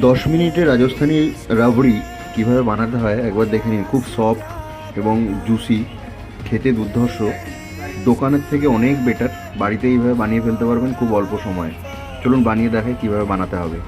দশ মিনিটে রাজস্থানি রাবড়ি কীভাবে বানাতে হয়, একবার দেখে নিন। খুব সফট এবং জুসি খেতে দুর্ধর্ষ। দোকানের থেকে অনেক বেটার বাড়িতে এইভাবে বানিয়ে ফেলতে পারবেন খুব অল্প সময়ে। চলুন বানিয়ে দেখে কীভাবে বানাতে হবে।